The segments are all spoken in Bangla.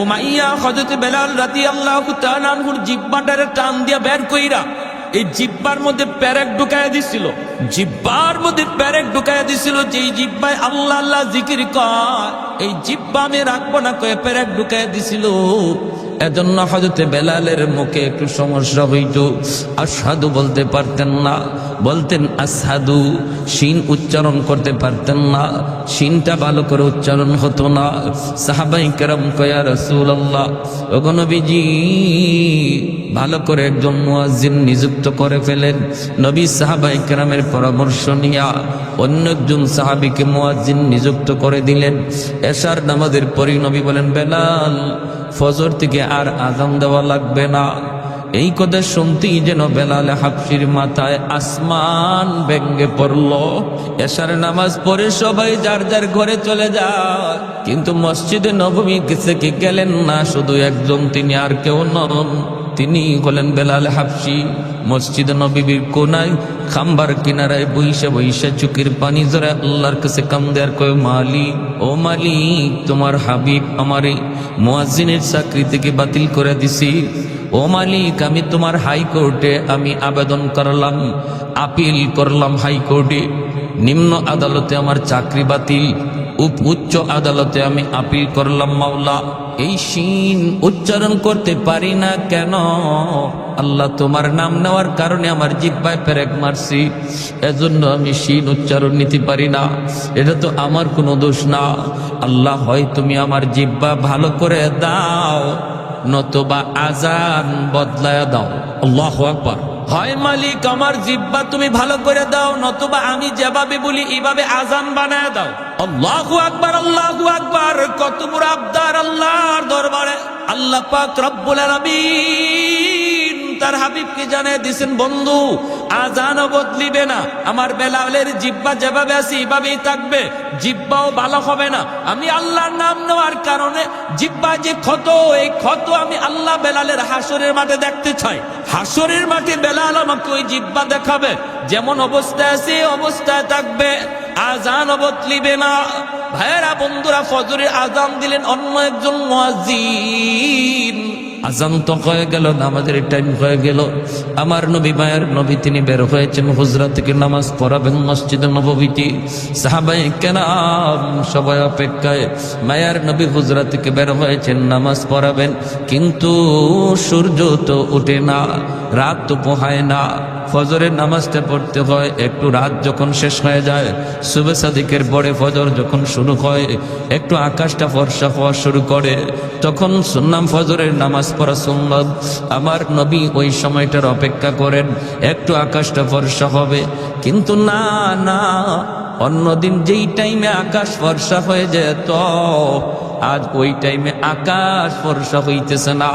উমাইয়া হজরত বেলাল রাতি আল্লাহ তাআলার জিব্বাটারে টান দিয়া বের কইরা এই জিব্বার মধ্যে প্যারেক ঢুকাইয়া দিছিল। জিব্বার মধ্যে প্যারেক ঢুকাইয়া দিছিল যে জিব্বায় আল্লাহ আল্লাহ জিকির কর এই জিব্বা আমি রাখব না কয়ে প্যারেক ঢুকাইয়া দিছিল। এজন্য হজরতে বেলালের মুখে একটু সমস্যা হইত। আসাদু বলতে পারতেন না। বলতেন আসাদু শিন উচ্চারণ করতে পারতেন না। শিনটা ভালো করে উচ্চারণ হতো না। সাহাবাই কেরম কয়া রসুল আল্লাহ নবীজি, ভালো করে একজন মুয়াজ্জিন নিযুক্ত করে ফেলেন। নবী সাহাবাই কেরামের পরামর্শ নিয়া অন্য একজন সাহাবিকে মুয়াজ্জিন নিযুক্ত করে দিলেন। এশার নামাজের পরই নবী বলেন, বেলাল, ফজর থেকে আর আজান দেওয়া লাগবে না। এই কথা শুনতেই যেন বেলালে হাফসির মাথায় আসমান ব্যঙ্গে পড়ল। এশার নামাজ পড়ে সবাই যার যার ঘরে চলে যায়। কিন্তু মসজিদে নবমী থেকে গেলেন না? শুধু একজন, তিনি আর কেউ নন। তিনি হলেন বেলাল হাফসি। মসজিদ নবীর কোনায় খাম্বার কিনারায় বইসে বইসে চুকির পানি জরে আল্লাহর কাছে কান্দে আর কয় মালিক ও মালিক, তোমার হাবিব আমার এই মুয়াজ্জিনের চাকরি থেকে বাতিল করে দিছি। ও মালিক, আমি তোমার হাইকোর্টে আমি আবেদন করলাম, আপিল করলাম হাইকোর্টে। নিম্ন আদালতে আমার চাকরি বাতিল উচ্চ আদালতে আমি আপিল করলাম মাওলা। এই শিন উচ্চারণ করতে পারি না কেন? আল্লাহ তোমার নাম নেওয়ার কারণে আমার জিব্বায় পেরেক মারছি। এজন্য আমি শিন উচ্চারণ নিতে পারি না। এটা তো আমার কোনো দোষ না। আল্লাহ হয় তুমি আমার জিব্বা ভালো করে দাও, নতবা আজান বদলায় দাও। আল্লাহ আকবার। হয় মালিক, আমার জিব্বা তুমি ভালো করে দাও, নতুবা আমি যেভাবে বলি, এইভাবে আজান বানায় দাও। আল্লাহু আকবার আল্লাহু আকবার, কত বড় আবদার আল্লাহর দরবারে। আল্লাহ পাক রব্বুল আলামিন তার হাবিবকে জানিয়ে দিছেন, বন্ধু আজানও বদলিবে না। আমার বেলালের জিব্বা যেভাবে আছে, এইভাবেই থাকবে। জিব্বাও ভালো হবে না। আমি আল্লাহর নাম নেওয়ার কারণে জিব্বা যে ক্ষত, এই ক্ষত আমি আল্লাহ বেলালের হাসরের মাঠে দেখতে চাই। হাসরের মাঠে বেলাল আমাকে ওই জিব্বা দেখাবে। যেমন অবস্থায় আছে অবস্থায় থাকবে। আজান বদলিবে না। ভাইয়েরা, বন্ধুরা, ফজরের আজান দিলেন অন্য একজন মুয়াজ্জিন। আজান তো হয়ে গেল, নামাজের টাইম হয়ে গেল। আমার নবী মায়ের নবী তিনি বের হয়েছেন হুজরা থেকে নামাজ পড়াবেন মসজিদ নবীটি সাহাবাই কেন সবাই অপেক্ষায়, মায়ের নবী হুজরা থেকে বের হয়েছেন, নামাজ পড়াবেন। কিন্তু সূর্য তো ওঠে না, রাত তো পোহায় না। ফজরের নামাজটা পড়তে হয়, একটু রাত যখন শেষ হয়ে যায় সুবে সাদিকের পরে ফজর যখন শুরু হয়, একটু আকাশটা ফর্সা হওয়া শুরু করে, তখন সুন্নাম ফজরের নামাজ পড়া সুন্নত। আমার নবী ওই সময়টার অপেক্ষা করেন, একটু আকাশটা ফর্সা হবে। কিন্তু না না, অন্যদিন যেই টাইমে আকাশ ফর্সা হয়ে যেত আজ ওই টাইমে আকাশ ফর্সা হইতেছে না।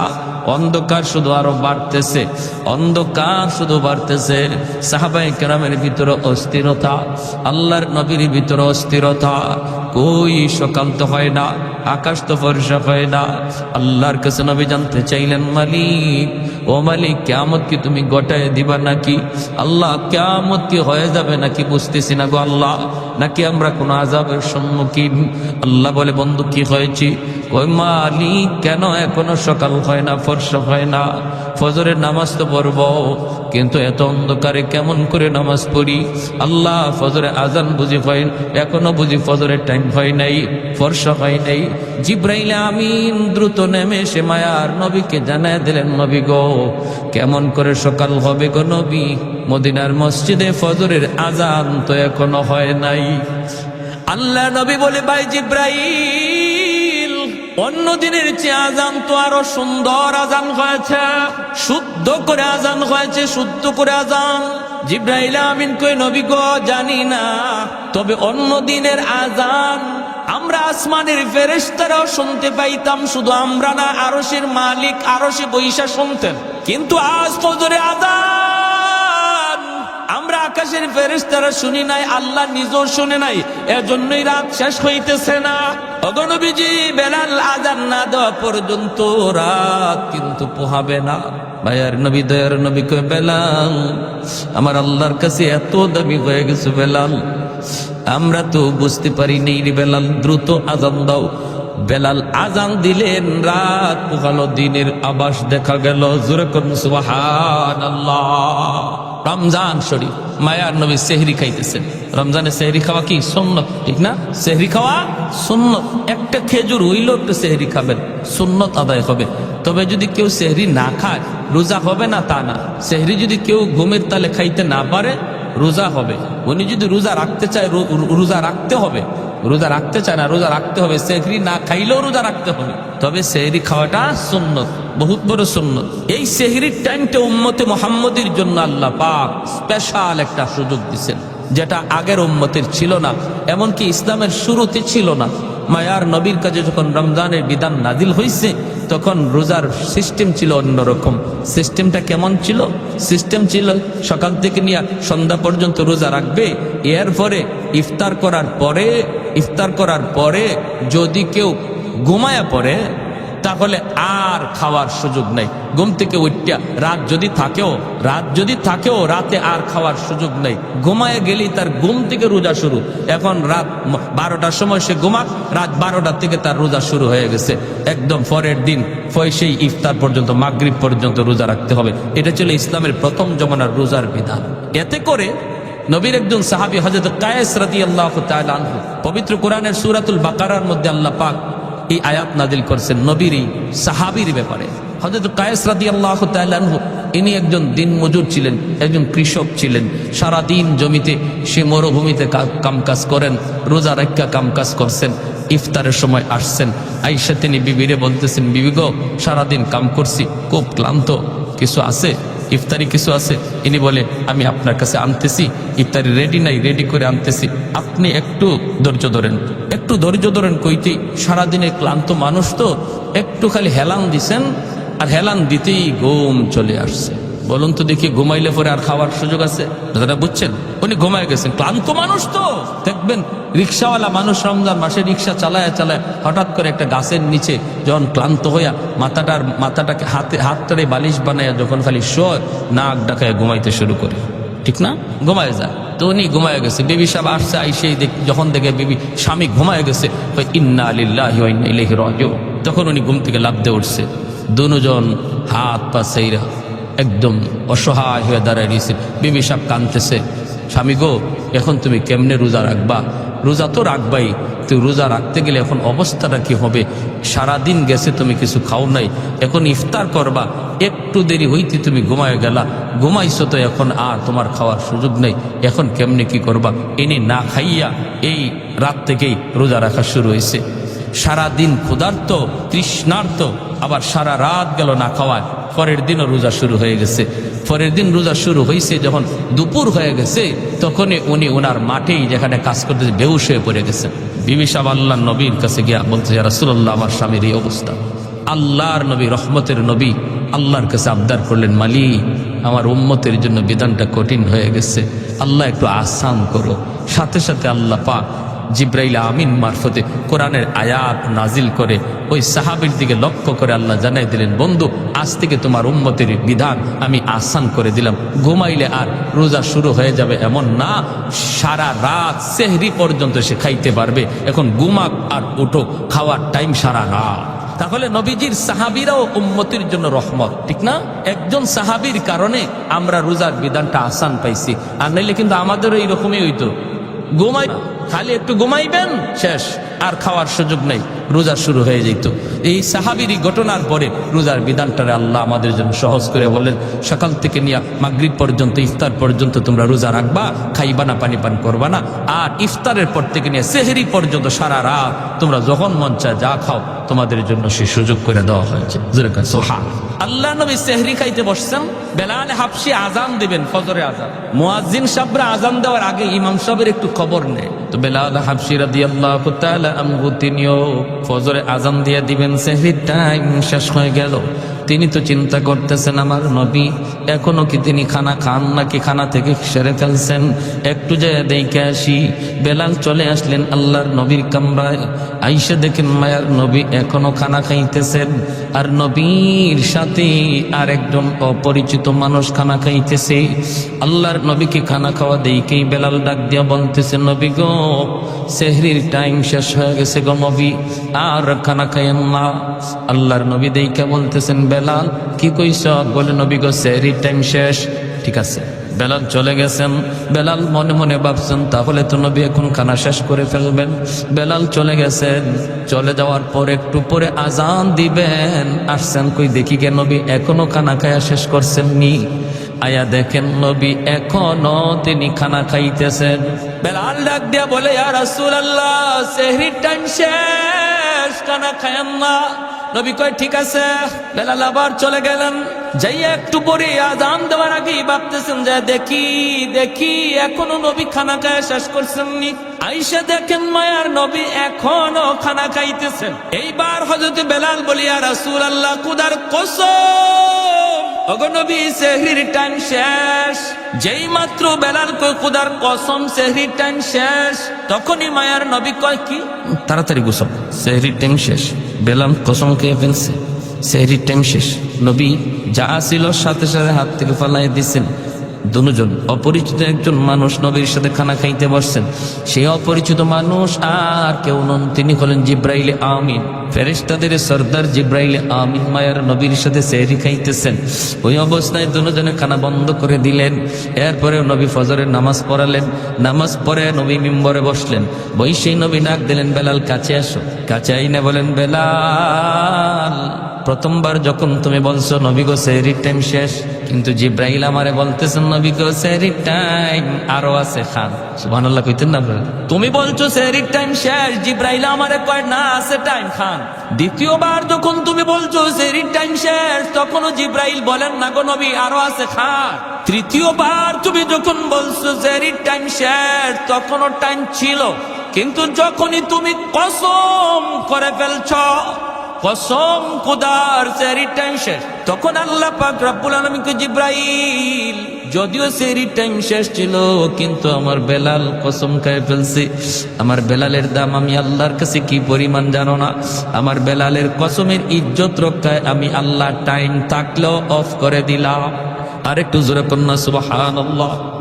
অন্ধকার শুধু আরও বাড়তেছে। অন্ধকার শুধু বাড়তেছে। সাহাবাই কেরামের ভিতরে অস্থিরতা, আল্লাহর নবীর ভিতরে অস্থিরতা কই সকাল তো হয় না, আকাশ তো ফর্সা হয় না। আল্লাহর কাছে নবী জানতে চাইলেন, মালিক, ও মালিক কেমত কি তুমি গোটায় দিবা নাকি? আল্লাহ কেমত কি হয়ে যাবে নাকি বুঝতেছি না গো আল্লাহ। নাকি আমরা কোনো আজাবের সম্মুখীন? আল্লাহ বলে, বন্ধু, কি হয়েছি? ওই মালিক, কেন এখনও সকাল হয় না, ফর্সা হয় না? ফজরের নামাজ তো পড়ব, কিন্তু এত অন্ধকারে কেমন করে নামাজ পড়ি? আল্লাহ, ফজরে আজান বুঝি হয়, এখনও বুঝি ফজরের টাইম হয় নাই, ফর্সা হয় নাই। জিব্রাইলে আমিন দ্রুত নেমে সে মায়ার নবীকে জানায় দিলেন, নবী গো, কেমন করে সকাল হবে গো নবী? মদিনার মসজিদে ফজরের আজান তো এখনও হয় নাই। আল্লাহ নবী বলে, ভাই জিব্রাইল অন্য দিনের চেয়ে আজান তো আরও সুন্দর আজান হয়েছে। শুদ্ধ করে আজান হয়েছে, শুদ্ধ করে আজান। জিব্রাইল আমিন কই নবী গো, জানি না। তবে অন্য দিনের আজান আমরা আসমানের ফেরেশতারাও শুনতে পাইতাম, শুধু আমরা না, আরশের মালিক, আরশে বৈশা শুনতেন। কিন্তু আজ ফজরে আজান। আমরা আকাশের ফেরেশতারা শুনি নাই, আল্লাহ নিজেও শুনে নাই। এজন্যই রাত শেষ হইতেছে না। অগণবীজি বেলাল আজান না দেওয়া পর্যন্ত রাত কিন্তু পোহাবে না। ভাইয়ার নবী, দয়ার নবী কয়ে, বেলাল, আমার আল্লাহর কাছে এত দাবি হয়ে গেছে বেলাল। আমরা তো বুঝতে পারি নেই বেলাল, দ্রুত আজান দাও। বেলাল আজান দিলেন, রাত পোহালো দিনের আবাস দেখা গেল। জোরে করুন সুবাহান রমজান শরীফ, মায়ার নবী সেহরি খাইতেছেন। রমজানে সেহরি খাওয়া কি সুন্নত? ঠিক না? সেহরি খাওয়া সুন্নত। একটা খেজুর হইলেও একটু সেহরি খাবেন, সুন্নত আদায় হবে। তবে যদি কেউ সেহরি না খায়, রোজা হবে না তা না। সেহরি যদি কেউ ঘুমের তালে খাইতে না পারে, রোজা হবে। উনি যদি রোজা রাখতে চায় রোজা রাখতে হবে। রোজা রাখতে চায় না, রোজা রাখতে হবে। সেহরি না খাইলেও রোজা রাখতে হবে। তবে সেহরি খাওয়াটা সুন্নত। বহুত বড় সুন্নত। এই সেহরির টাইমটা উম্মতে মোহাম্মদের জন্য আল্লাহ পাক স্পেশাল একটা সুযোগ দিছেন, যেটা আগের উম্মতের ছিল না, এমনকি ইসলামের শুরুতে ছিল না। মায়ার নবীর কাছে যখন রমজানের বিধান নাদিল হয়েছে তখন রোজার সিস্টেম ছিল অন্যরকম। সিস্টেমটা কেমন ছিল? সিস্টেম ছিল সকাল থেকে নিয়ে সন্ধ্যা পর্যন্ত রোজা রাখবে, এরপরে ইফতার করার পরে, ইফতার করার পরে যদি কেউ ঘুমায়া পড়ে তাহলে আর খাওয়ার সুযোগ নেই। ঘুম থেকে উঠটা রাত যদি থাকেও, রাত যদি থাকেও রাতে আর খাওয়ার সুযোগ নেই। ঘুমায় গেলেই তার ঘুম থেকে রোজা শুরু। এখন রাত বারোটার সময় সে ঘুমাক, রাত বারোটার থেকে তার রোজা শুরু হয়ে গেছে। একদম পরের দিন সেই ইফতার পর্যন্ত, মাগরিব পর্যন্ত রোজা রাখতে হবে। এটা ছিল ইসলামের প্রথম জমানার রোজার বিধান। এতে করে নবীর একজন সাহাবী হজরত কায়েস রাদি আল্লাহ পবিত্র কোরআনের সুরাতুল বাকারার মধ্যে আল্লাহ পাক এই আয়াত নাদিল করছেন নবীর এই সাহাবির ব্যাপারে। হজরত কায়েস রাদি আল্লাহ তাল্লাহ ইনি একজন দিন মজুর ছিলেন, একজন কৃষক ছিলেন। সারা দিন জমিতে সে মরুভূমিতে কামকাজ করেন, রোজা রাখা কামকাজ করছেন, ইফতারের সময় আসছেন। আইসা তিনি বিবিরে বলতেছেন, বিবি গো, সারাদিন কাম করছি, খুব ক্লান্ত, কিছু আছে? ইফতারি কিছু আছে? ইনি বলে, আমি আপনার কাছে আনতেছি, ইফতারি রেডি নাই রেডি করে আনতেছি। আপনি একটু ধৈর্য ধরেন। একটু ধৈর্য ধরেন কইতেই সারাদিনের ক্লান্ত মানুষ তো একটু খালি হেলান দিছেন, আর হেলান দিতেই ঘুম চলে আসছে। বলুন তো দেখি, ঘুমাইলে পরে আর খাওয়ার সুযোগ আছে? দাদা বুঝছেন? উনি ঘুমায় গেছেন। ক্লান্ত মানুষ তো। দেখবেন, রিক্সাওয়ালা মানুষ রমজান মাসে রিক্সা চালায় চালায় হঠাৎ করে একটা গাছের নিচে যখন ক্লান্ত হইয়া মাথাটার, মাথাটাকে হাতে, হাতটারে বালিশ বানায় যখন খালি শোয়, নাক ডাকায় ঘুমাইতে শুরু করে। ঠিক না? ঘুমায় যায়। তো উনি ঘুমায় গেছে। বিবি সাহেব আসছে আইসেই যখন দেখে বিবি, স্বামী ঘুমায় গেছে ইন্না আলিল্লাহ তখন উনি ঘুম থেকে লাভ দিয়ে উঠছে। দুজন হাত পা সেইরা একদম অসহায় হয়ে দাঁড়ায় রয়েছে। বিবি সাপ কানতেছে, স্বামী গো, এখন তুমি কেমনে রোজা রাখবা? রোজা তো রাখবাই, তো রোজা রাখতে গেলে এখন অবস্থাটা কি হবে? সারাদিন গেছে তুমি কিছু খাও নাই, এখন ইফতার করবা, একটু দেরি হইতে তুমি ঘুমায় গেলা। ঘুমাইছো তো এখন আর তোমার খাওয়ার সুযোগ নেই, এখন কেমনে কি করবা? এনে না খাইয়া এই রাত থেকেই রোজা রাখা শুরু হয়েছে। সারাদিন ক্ষুধার্ত, তৃষ্ণার্ত, আবার সারা রাত গেল না খাওয়ায়। পরের দিনও রোজা শুরু হয়ে গেছে। পরের দিন রোজা শুরু হয়েছে যখন দুপুর হয়ে গেছে, তখনই উনি ওনার মাঠেই যেখানে কাজ করতেছে, বেহুশ হয়ে পড়ে গেছে। বিবি সাহেব আল্লাহ নবীর কাছে গিয়া বলছে রাসুল্লাহ আমার স্বামীর এই অবস্থা। আল্লাহর নবী, রহমতের নবী, আল্লাহর কাছে আবদার করলেন, মালিক, আমার উম্মতের জন্য বিধানটা কঠিন হয়ে গেছে। আল্লাহ একটু আসান করো। সাথে সাথে আল্লাহ পাক জিব্রাইল আমিন মারফতে কোরআনের আয়াত নাজিল করে ওই সাহাবির দিকে লক্ষ্য করে আল্লাহ জানাই দিলেন, বন্ধু, আজ থেকে তোমার উম্মতের বিধান আমি আসান করে দিলাম। ঘুমাইলে আর রোজা শুরু হয়ে যাবে এমন না। সারা রাত সেহরি পর্যন্ত সে খাইতে পারবে। এখন ঘুমাক আর উঠো, খাওয়ার টাইম সারা রাত। তাহলে নবীজির সাহাবিরাও উম্মতির জন্য রহমত, ঠিক না? একজন সাহাবির কারণে আমরা রোজার বিধানটা আসান পাইছি। আর নাইলে কিন্তু আমাদেরও এইরকমই হইতো। ঘুমাই খালি একটু ঘুমাইবেন, শেষ। আর খাওয়ার সুযোগ নেই, রোজা শুরু হয়ে যেত। এই সাহাবির ঘটনার পরে রোজার বিধানটারে আল্লাহ আমাদের জন্য সহজ করে বলেন সকাল থেকে নিয়ে মাগরিব পর্যন্ত, ইফতার পর্যন্ত তোমরা রোজা রাখবা, খাইবা না, পানি পান করবা না। আর ইফতারের পর থেকে নিয়ে সেহেরি পর্যন্ত সারা রাত তোমরা যখন মন চায় যা খাও, তোমাদের জন্য সে সুযোগ করে দেওয়া হয়েছে। সোহান। আল্লাহ নবী সেহরি খাইতে বসছেন, বেলাল হাফসি আজান দিবেন, ফজরে আজান মুয়াজ্জিন সাহেবরা আজান দেওয়ার আগে ইমাম সাহেবের একটু খবর নেয়। তো বেলাল হাফসি রাদিয়াল্লাহু তাআলা আনহু, তিনিও ফজরে আজান দিয়ে দিবেন, সেহরির টাইম শেষ হয়ে গেল। তিনি তো চিন্তা করতেছেন, আমার নবী, এখনও কি তিনি খানা খান নাকি খানা থেকে সেরে ফেলছেন? একটু যায় দেখে আসি, বেলাল চলে আসলেন আল্লাহর নবীর কামরায়। আইসে দেখেন মায়ার নবী এখনও খানা খাইতেছেন, আর নবীর সাথে আর একজন অপরিচিত মানুষ খানা খাইতেছে। আল্লাহর নবীকে খানা খাওয়া দেখেই বেলাল ডাক দিয়া বলতেছে, নবী গো, সেহরির টাইম শেষ হয়ে গেছে গো নবী, আর খানা খাইয়েন না। আল্লাহর নবী দেখে বলতেছেন বেলাল, কি কইস বলে নবী গো, সেহরির টাইম শেষ। ঠিক আছে। বেলাল চলে গেছেন। বেলাল মনে মনে ভাবছেন, তাহলে তো নবী এখন খানা শেষ করে ফেলবেন। বেলাল চলে গেছেন। চলে যাওয়ার পর একটু পরে আজান দিবেন। আসছেন কই দেখি গে নবী, এখনও খানা খায়া শেষ করছেন নি আয়া দেখেন নবী, এখনও তিনি খানা খাইতেছেন। বেলাল ডাক দিয়া বলে, ইয়া রাসূলুল্লাহ, সেহরির টাইম শেষ। খানা খায়েন না। নবী কয়, ঠিক আছে। বেলাল আবার চলে গেলেন। যাই একটু পরে আজান দেওয়ার আগেই ভাবতেছেন যে, দেখি দেখি, এখনও নবী খানা খায় শেষ করছেন নি আইসা দেখেন মায়ার নবী এখনও খানা খাইতেছেন। এইবার হজরত বেলাল বলিয়া রাসূল আল্লাহ কুদার কসম! অগনবী শেষ। যেই মাত্র বেলাল কই কুদার কসম শেষ। তখনই মায়ার নবী কয়, কি? তাড়াতাড়ি গুসব সেহরির টাইম শেষ। বেলাল কসম খেয়ে ফেলছে। সেহরির টাইম শেষ। নবী যা ছিল সাথে সাথে হাত থেকে ফালাই দিচ্ছেন দুজন অপরিচিত একজন মানুষ নবীর সাথে খানা খাইতে বসছেন। সেই অপরিচিত মানুষ আর কেউ নন। তিনি হলেন জিব্রাইলে আমিন। ফেরেশতাদের সর্দার জিব্রাইলে আমিন মায়ার নবীর সাথে সেহরি খাইতেছেন। ওই অবস্থায় দুজনে খানা বন্ধ করে দিলেন। এরপরে নবী ফজরের নামাজ পড়ালেন। নামাজ পড়ে নবী মিম্বরে বসলেন। বই সেই নবী ডাক দিলেন, বেলাল, কাছে আসো। কাছে আইনে বলেন, বেলাল। প্রথমবার যখন তুমি বলছো, নবী গো সেহরির টাইম শেষ। কিন্তু জিব্রাইল আমারে বলতেছেন নবী গো সেহরির টাইম আরও আছে, খান। সুবহানাল্লাহ, কইতেন না তুমি বলছো সেহরির টাইম শেষ, জিব্রাইল আমারে কয়, না, আছে টাইম খান। দ্বিতীয়বার যখন তুমি বলছো সেহরির টাইম শেষ, তখনও জিব্রাইল বলেন, না গো, নবী, আরও আছে, খান। তৃতীয়বার তুমি যখন বলছো সেহরির টাইম শেষ, তখনও টাইম ছিল। কিন্তু যখনই তুমি কসম করে ফেলছ কসম খুদার সেরি টাইম শেষ তখন আল্লাহ পাক রব্বুল আলমীকে জিব্রাইল, যদিও সেরি টাইম শেষ ছিল, কিন্তু আমার বেলাল কসম খায় ফেলছে। আমার বেলালের দাম আমি আল্লাহর কাছে কি পরিমাণ জানো না? আমার বেলালের কসমের ইজ্জত রক্ষায় আমি আল্লাহ টাইম থাকলেও অফ করে দিলাম। আরেকটু জোরে কন্যা সুবাহান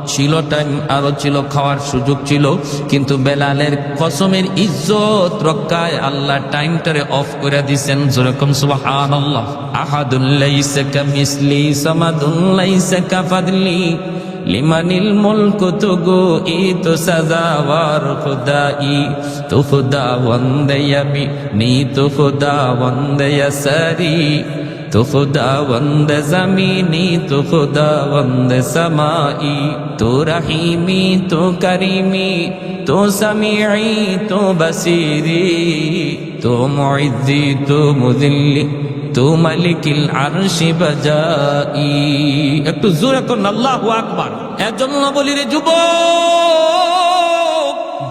ছিল টাইম আরও ছিল, খাওয়ার সুযোগ ছিল। কিন্তু বেলালের কসমের ইজ্জত রক্ষায় আল্লাহ টাইমটারে অফ করে দিছেন যেরকম সুবাহান আল্লাহ আহাদুল্লাইসা কামিসলি সামাদুল্লাইসা কাফাদলি লিমানিল মুলক তুগু ই তো সাজাওয়ার খুদাই তো খুদা বন্দেয়ামি নি তো খুদা বন্দেয়া সারি تو خدا وند زمینی تو خدا وند سمائی تو رحیمی تو کریمی تو سمیعی تو بصیری تو معزی تو مذلی তো মালিকিল আরশি বাজাই একটু জোরে করুন আল্লাহু আকবার এজন্য বলি রে যুবক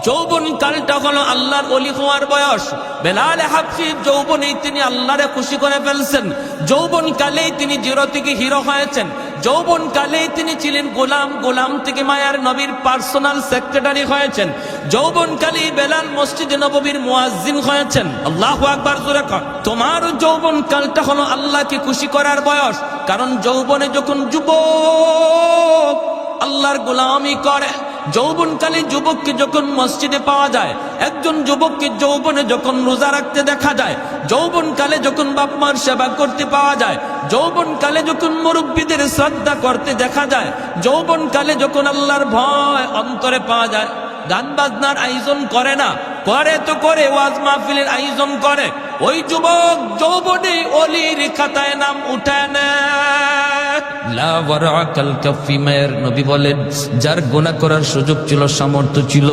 যৌবন কালটা হলো আল্লাহর অলি হওয়ার বয়স। বেলাল হাফসি যৌবনেই তিনি আল্লাহরে খুশি করে ফেলছেন। যৌবন কালেই তিনি জিরো থেকে হিরো হয়েছেন। যৌবন কালেই তিনি ছিলেন গোলাম গোলাম থেকে মায়ার নবীর পার্সোনাল সেক্রেটারি হয়েছেন। যৌবন কালেই বেলাল মসজিদ নববীর মুয়াজ্জিন হয়েছেন। আল্লাহ আকবার, জোরে তোমার যৌবন কালটা হলো আল্লাহকে খুশি করার বয়স। কারণ যৌবনে যখন যুবক আল্লাহর গোলামি করে যৌবনকালে যুবককে যখন মসজিদে পাওয়া যায়, একজন যুবককে যৌবনে যখন রোজা রাখতে দেখা যায়, যৌবনকালে যখন বাপ মার সেবা করতে পাওয়া যায়, যৌবনকালে যখন মুরব্বীদের শ্রদ্ধা করতে দেখা যায়, যৌবনকালে যখন আল্লাহর ভয় অন্তরে পাওয়া যায়, গান বাজনার আয়োজন করে না, করে তো করে, ওয়াজ মাহফিলের আয়োজন করে। ওই যুবক যৌবনে অলির খাতায় নাম উঠে নেয়। আলা ওয়ারাকাল কাফি নবী বলেন, যার গুনাহ করার সুযোগ ছিল, সামর্থ্য ছিল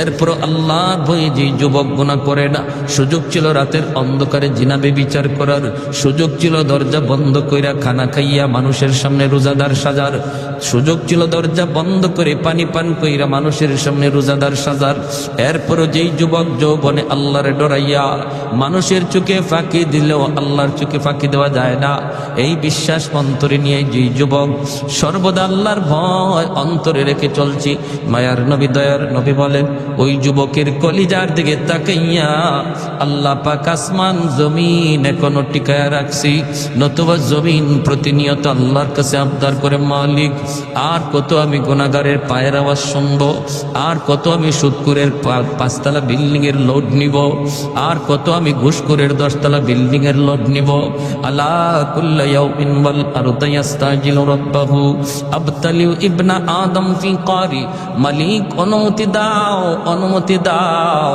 এরপর আল্লাহর ভয়ে যে যুবক গুনাহ করে না, সুযোগ ছিল রাতের অন্ধকারে জিনাবে বিচার করার, সুযোগ ছিল দরজা বন্ধ কইরা খানা খাইয়া মানুষের সামনে রোজাদার সাজার, সুযোগ ছিল দরজা বন্ধ করে পানি পান কইরা মানুষের সামনে রোজাদার সাজার, এরপরও যেই যুবক যৌবনে আল্লাহর ডরাইয়া, মানুষের চোখে ফাঁকি দিলেও আল্লাহর চোখে ফাঁকি দেওয়া যায় না, এই বিশ্বাস অন্তরে নিয়ে যেই যুবক, সর্বদা আল্লাহর ভয় অন্তরে রেখে চলছি। মায়ার নবী, দয়ার নবী বলেন, ওই যুবকের কলিজার দিকে তাকাইয়া আল্লাহ পাক আসমান, জমিন এখনও টিকায় রাখছি। নতুবা জমিন প্রতিনিয়ত আল্লাহর কাছে আবদার করে, মালিক, আর কত আমি গুণাগারের পায়ের আওয়াজ শুনব? আর কত আমি সুদকুরের পাঁচতলা বিল্ডিং এর লোড নিব? আর কত আমি ঘুষকুরের দশতলা বিল্ডিং এর লোড নিব? আলা কুল্লা ইয়াউমিন ওয়াল ইয়াস্তাজিলু রাব্বাহু, আবতালিউ ইবনা আদম ফি কারি মালিক অনুমতি দাও অনুমতি দাও।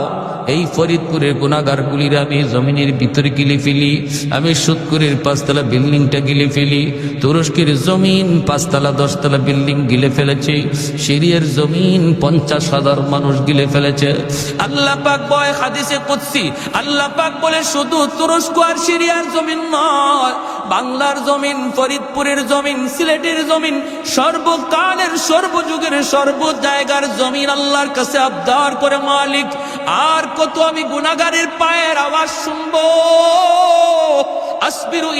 এই ফরিদপুরের গুণাগার গুলির আমি জমিনের ভিতরে গিলে ফেলি, আমি সুদকুরের পাঁচতলা বিল্ডিংটা গিলে ফেলি, তুরস্কের জমিন পাঁচতলা দশতলা বিল্ডিং গিলে ফেলেছে, সিরিয়ার জমিন পঞ্চাশ হাজার মানুষ গিলে ফেলেছে। আল্লাহ পাক বয় হাদিসে কুদসি, আল্লাহ পাক বলে শুধু তুরস্ক আর সিরিয়ার জমিন নয় বাংলার জমিন, ফরিদপুরের জমিন, সিলেটের জমিন, সর্বকালের, সর্বযুগের সর্ব জায়গার জমিন আল্লাহর কাছে আবদার করে মালিক। আর কত আমি গুনাগারের পায়ের আওয়াজ শুনব?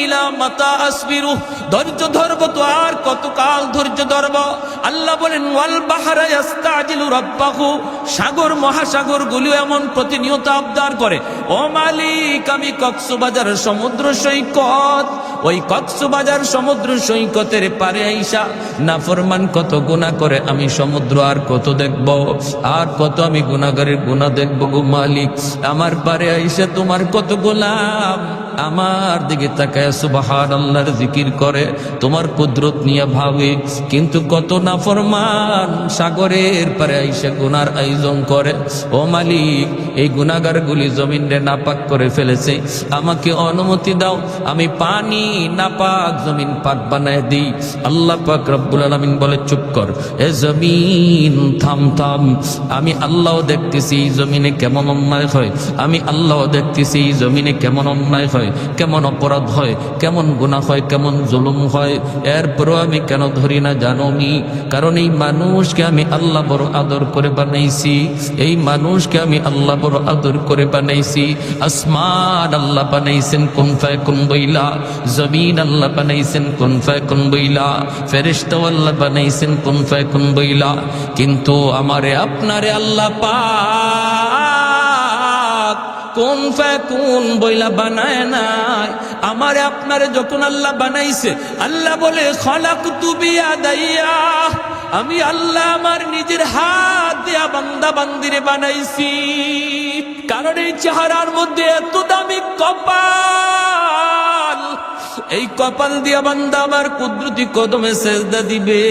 ইলা মাতা ধৈর্য ধরব তো আর কতকাল ধৈর্য ধরব? আল্লাহ বলেন, ওয়াল বাহারা ইয়াস্তাজিলু রাব্বাহু সাগর, মহাসাগরগুলো এমন প্রতিনিয়ত আবদার করে। ও মালিক, আমি কক্সবাজার সমুদ্র সৈকত। ওই কক্সবাজার সমুদ্র সৈকতের পারে আইসা নাফরমান কত গুনাহ করে, আমি সমুদ্র আর কত দেখব? আর কত আমি গুনাহগারের গুনাহ দেখব গো মালিক? আমার পারে আইসা তোমার কত গোলাম? আমার দিকে তাকায় সুবাহান আল্লাহর জিকির করে, তোমার কুদরত নিয়ে ভাবে। কিন্তু কত নাফরমান সাগরের পারে আইসা গুনার আয়োজন করে। ও মালিক, এই গুনাগার গুলি জমিন নাপাক করে ফেলেছে। আমাকে অনুমতি দাও, আমি পানি নাপাক জমিন পাক বানায় দিই। আল্লাহ পাক রব্বুল আলামিন বলে, চুপ কর, এ জমিন, থাম থাম। আমি আল্লাহ দেখতেছি, এই জমিনে কেমন অন্যায় হয়। আমি আল্লাহ দেখতেছি, এই জমিনে কেমন অন্যায় হয়, কেমন অপরাধ হয়, কেমন গুনাহ হয়, কেমন জুলুম হয়। এরপরও আমি কেন ধরি না জানো কারণ এই মানুষকে আমি আল্লাহ বড় আদর করে বানাইছি। এই মানুষকে আমি আল্লাহ বড় আদর করে বানাইছি। আসমান আল্লাহ বানাইছেন, কোন ফায় কোন বইলা জমিন আল্লাহ বানাইছেন, কোন ফায় কোন বইলা ফেরেশতাও আল্লাহ বানাইছেন, কোন ফায় কোন বইলা কিন্তু আমারে, আপনারে আল্লাহ পা কোন কোন বইলা বানায় নাই। আমারে, আপনারে যখন আল্লাহ বানাইছে, আল্লাহ বলে খলাক তুবি আদাইয়া আমি আল্লাহ আমার নিজের হাত দেয়া বান্দা বান্দিরে বানাইছি। কারণ এই চেহারার মধ্যে এত দামি কপাল। এই কপাল দিয়া বান্দা আমার কুদরতি কদমে সেজদা দিবে।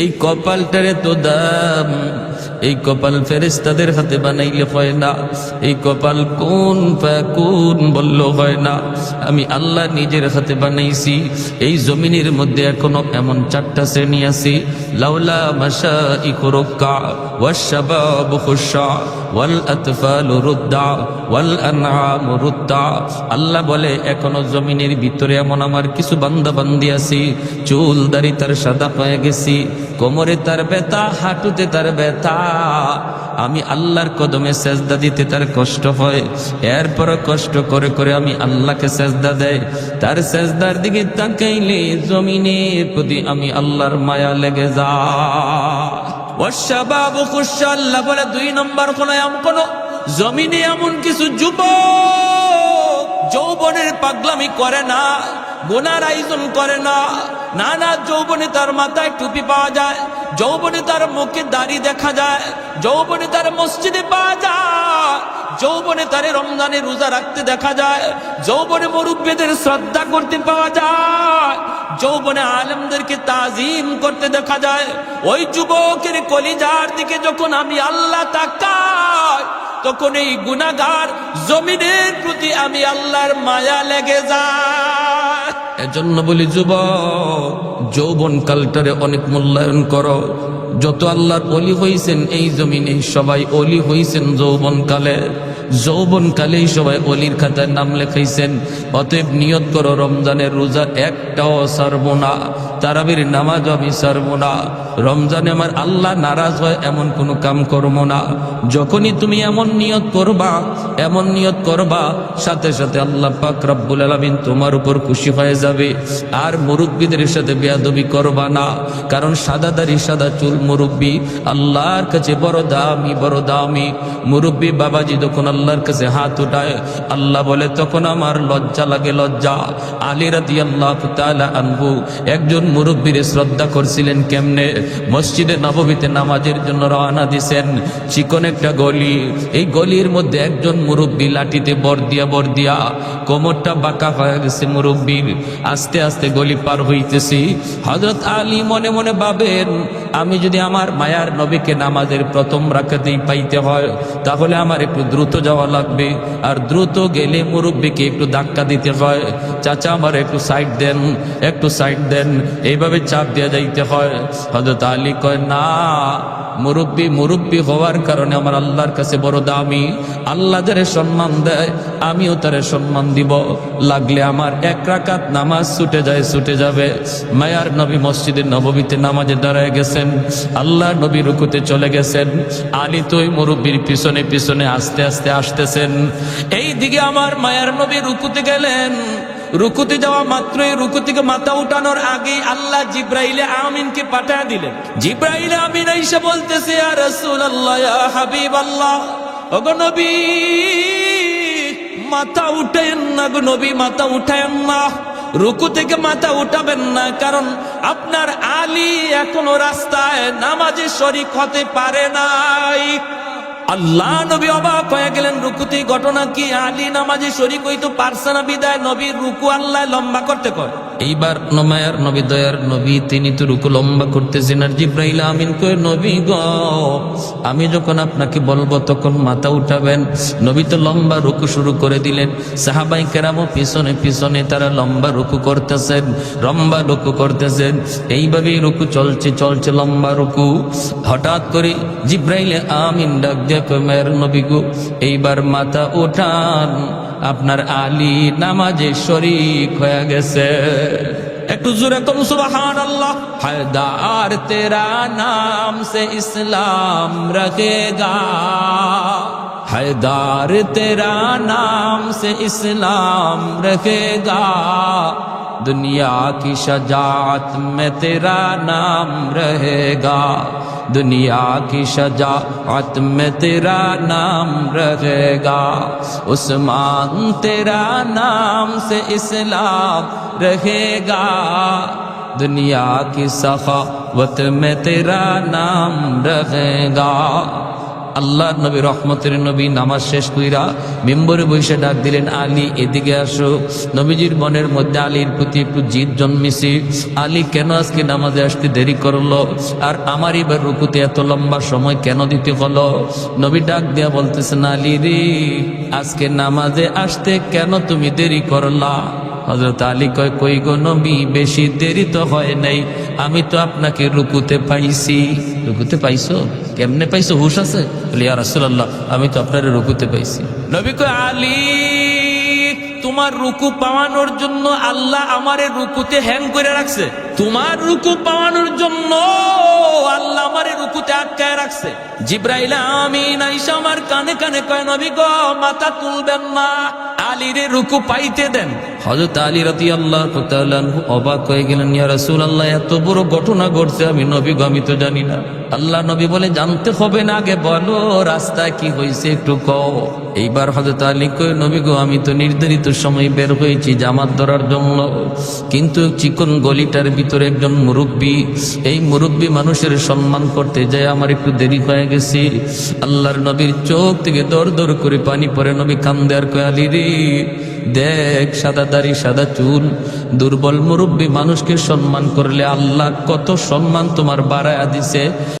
এই কপালটার এত দাম এই কপাল ফেরেস্তাদের হাতে বানাইলে হয় না। এই কপাল কোন কোন বলল হয় না। আমি আল্লাহ নিজের হাতে বানাইছি। এই জমিনের মধ্যে এখনও এমন চারটা শ্রেণি আছে। লাউলা মাসা খুশা ওয়াল আতফাল রুদ্দা ওয়াল আনআম রুদ্দা। আল্লাহ বলে, এখনও জমিনের ভিতরে এমন আমার কিছু বান্দা বান্দি আছে। চুল দাড়ি তার সাদা হয়ে গেছি। কোমরে তার ব্যথা, হাঁটুতে তার ব্যথা। আমি আল্লাহর কদমে সেজদা দিতে তার কষ্ট হয়। এরপর কষ্ট করে করে আমি আল্লাহকে সেজদা দেয় তার সেজদার দিকে তাকাইলে জমিনের প্রতি আমি আল্লাহর মায়া লেগে যা ওয়াশাবাবু খুশা আল্লাহ বলে, দুই নম্বর কোন এমন কোন জমিনে এমন কিছু যুবক যৌবনের পাগলামি করে না, গুনার আয়োজন করে না। নানা যৌবনে তার মাথায় টুপি পাওয়া যায়। যৌবনে তার মুখে দাড়ি দেখা যায় যৌবনে তার মসজিদে পাওয়া যায় যৌবনে তারে রমজানে রোজা রাখতে দেখা যায়, যৌবনে মুরব্বীদের শ্রদ্ধা করতে পাওয়া যায়, যৌবনে আলমদেরকে তাজিম করতে দেখা যায়। ওই যুবকের কলিজার দিকে যখন আমি আল্লাহ তাকাই, তখন এই গুনাগার জমিনের প্রতি আমি আল্লাহর মায়া লেগে যায়। এজন্য বলি, যুবক যৌবন কালটারে অনেক মূল্যায়ন করো। যত আল্লাহর অলি হইছেন এই জমিনে, সবাই অলি হইছেন যৌবন কালে। যৌবন কালেই সবাই অলির খাতায় নাম লেখাইছেন। অতএব নিয়ত করো, রমজানের রোজা একটাও সারব না। তারাবির নামাজ আমি সারব না। রমজানে আমার আল্লাহ নারাজ হয়, এমন কোনো কাম করব না। যখনই তুমি এমন নিয়ত করবা, এমন নিয়ত করবা, সাথে সাথে আল্লাহ পাক রব্বুল আলামিন তোমার উপর খুশি হয়ে যাবে। আর মুরব্বীদের সাথে বেয়াদবি করবা না, কারণ সাদা দাড়ি, সাদা চুল মুরব্বী আল্লাহর কাছে বড় দামি বড় দামি। মুরব্বী বাবাজি যখন আল্লাহর কাছে হাত উঠায়, আল্লাহ বলে, তখন আমার লজ্জা লাগে লজ্জা। আলী রাদি আল্লাহ আনবু একজন মুরব্বীর শ্রদ্ধা করছিলেন কেমনে? মসজিদে নবমীতে নামাজের জন্য রওনা দিছেন। চিকন একটা গলি। এই গলির মধ্যে একজন মুরব্বী লাঠিতে বর দিয়া বর দিয়া কোমরটা বাঁকা হয়ে গেছে মুরব্বীর। আস্তে আস্তে গলি পার হইতেছি। হজরত আলী মনে মনে ভাবেন, আমি যদি আমার মায়ার নবীকে নামাজের প্রথম রাখাতেই পাইতে হয়, তাহলে আমার একটু দ্রুত যাওয়া লাগবে। আর দ্রুত গেলে মুরব্বীকে একটু ধাক্কা দিতে হয়। চাচা আমার একটু সাইড দেন, একটু সাইড দেন। এইভাবে চাপ দেওয়া যাইতে হয়। হজরত আলী কয়, না, মুরব্বী মুরব্বী হওয়ার কারণে আমার আল্লাহর কাছে বড় দামি। আল্লাহ যারে সম্মান দেয়, আমিও তারে সম্মান দিব। লাগলে আমার এক রাকাত নামাজ ছুটে যায়, ছুটে যাবে। মায়ার নবী মসজিদের নবমীতে নামাজে দাঁড়ায় গেছেন। আল্লাহ নবী রুকুতে চলে গেছেন। আলী ওই মুরব্বীর পিছনে পিছনে আস্তে আস্তে আসতেছেন। এই দিকে আমার মায়ার নবী রুকুতে গেলেন। রুকুতে যাওয়া মাত্রই রুকু থেকে মাথা উঠানোর আগে আল্লাহ জিব্রাইলে আমিনকে পাঠায় দিলেন। জিব্রাইলে আমিন এসে বলতেছে আর আল্লাহ হাবিব আল্লাহ মাথা উঠেন না গো নবী, মাথা উঠেন না। রুকু থেকে মাথা উঠাবেন না, কারণ আপনার আলী এখনও রাস্তায় নামাজে শরিক হতে পারে নাই। আল্লাহ নবী অবাক হয়ে গেলেন, রুকুতি ঘটনা কি? আলী নামাজে শরিক হইতো পারছে না বিদায়? নবীর রুকু আল্লাহ লম্বা করতে কয়। এইবার নমায়ার নবী দয়ার নবী, তিনি তো রুকু লম্বা করতেছেন আর জিব্রাইল আমিন কয়ে, নবী গ, আমি যখন আপনাকে বলব তখন মাথা উঠাবেন। নবী তো লম্বা রুকু শুরু করে দিলেন। সাহাবাই কেরামও পিছনে পিছনে তারা লম্বা রুকু করতেছেন, লম্বা রুকু করতেছেন। এইভাবেই রুকু চলছে চলছে লম্বা রুকু। হঠাৎ করে জিব্রাইলে আমিন ডাক দিয়ে মায়ের নবী গো, এইবার মাথা উঠান। আপনার আলী নামাজে শরিক হয়ে গেছে একটু জোরে কম সুবহান আল্লাহ হায়দার তেরা নাম সে ইসলাম রখেগা हैदार तेरा नाम से इस्लाम रखेगा दुनिया की शजात में तेरा नाम रहेगा। दुनिया की शजात में तेरा नाम रहेगा। उस्मान तेरा नाम से इस्लाम रहेगा। दुनिया की सखावत में तेरा नाम रहेगा। আল্লাহ নবী রহমতের নবী নামাজ শেষ কইরা মেম্বরে বসে ডাক দিলেন, আলী, এদিকে আসো। নবীজির মনের মধ্যে আলীর প্রতি একটু জিদ জন্মেছে। আলী, কেন আজকে নামাজে আসতে দেরি করল? আর আমার এবার রুকুতে এত লম্বা সময় কেন দিতে হলো? নবী ডাক দেয়া বলতেছেন, আলী রে, আজকে নামাজে আসতে কেন তুমি দেরি করলা? হজরত আলী কয়, কই গো নবী, বেশি দেরি তো হয় নাই। আমি তো আপনাকে রুকুতে পাইছি। রুকুতে পাইছো? কেমনে পাইছো? হুশ আছে? বলি আর আমি তো আপনার রুকুতে পাইছি। নবী কয়, আলী, তোমার রুকু পাওয়ানোর জন্য আল্লাহ আমারে রুকুতে হ্যাং করে রাখছে। তোমার রুকু পাওয়ানোর জন্য আল্লাহ আমারে রুকুতে আটকায় রাখছে। জিব্রাইল আমিন আইসা আমার কানে কানে কয়, নবী গো, মাথা তুলবেন না। আলীরে রুকু পাইতে দেন। হজরত আলী রাতি আল্লাহ অবাক হয়ে গেলেন, ইয়া রাসূল আল্লাহ এত বড় ঘটনা ঘটছে, আমি নবী আমি তো জানি না। আল্লাহ নবী বলে, জানতে হবে না আগে, বলো রাস্তায় কি হয়েছে একটু কও। এইবার হজরত আলী কই নবী গো, আমি তো নির্ধারিত সময় বের হয়েছি জামাত ধরার জন্য, কিন্তু চিকন গলিটার ভিতরে একজন মুরব্বী, এই মুরব্বী মানুষের সম্মান করতে যায়, আমার একটু দেরি হয়ে গেছে। আল্লাহর নবীর চোখ থেকে দর দর করে পানি পরে নবী কান্দে আর কয়, আলী রে দেখ, সাদা দাড়ি, সাদা চুল। দুর্বল মুরব্বী মানুষকে সম্মান করলে আল্লাহ কত সম্মান তোমার বাড়ায় দিছে।